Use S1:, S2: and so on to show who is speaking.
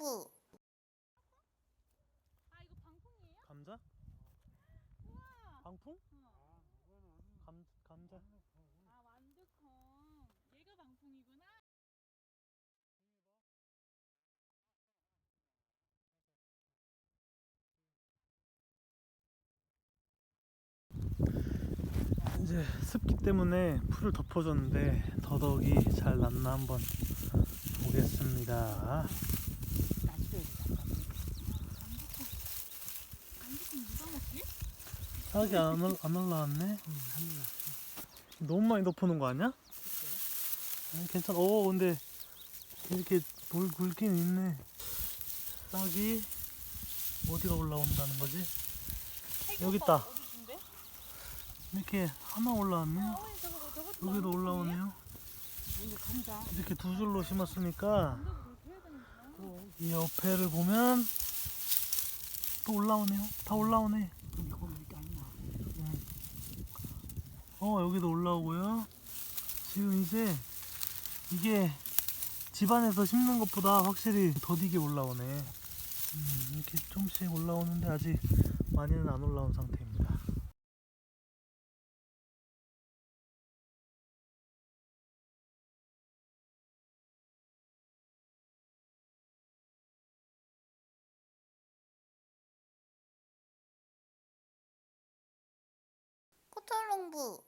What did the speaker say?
S1: 코털농부
S2: 아 이거 방풍이에요?
S3: 감자?
S2: 우와.
S3: 방풍?
S2: 어.
S3: 감 감자.
S2: 아 완두콩. 얘가 방풍이구나.
S3: 이제 습기 때문에 풀을 덮어줬는데 더덕이 잘 났나 한번 보겠습니다.
S2: 완두콩
S3: 싹이 안, 올- 안 올라왔네. 너무 많이 덮어놓은 거 아니야? 아니, 괜찮아. 어, 근데 이렇게 물 굵긴 있네. 싹이 어디가 올라온다는 거지? 여기 있다. 이렇게 하나 올라왔네요.
S2: 어, 저거 저것도
S3: 여기도? 올라오네요. 이렇게 두 줄로 심었으니까 이 옆에를 보면 또 올라오네요. 다 올라오네.
S4: 여기 거기가 아니야.
S3: 어 여기도 올라오고요. 지금 이제 이게 집안에서 심는 것보다 확실히 더디게 올라오네. 음, 이렇게 좀씩 올라오는데 아직 많이는 안 올라온 상태입니다.
S1: 코털농부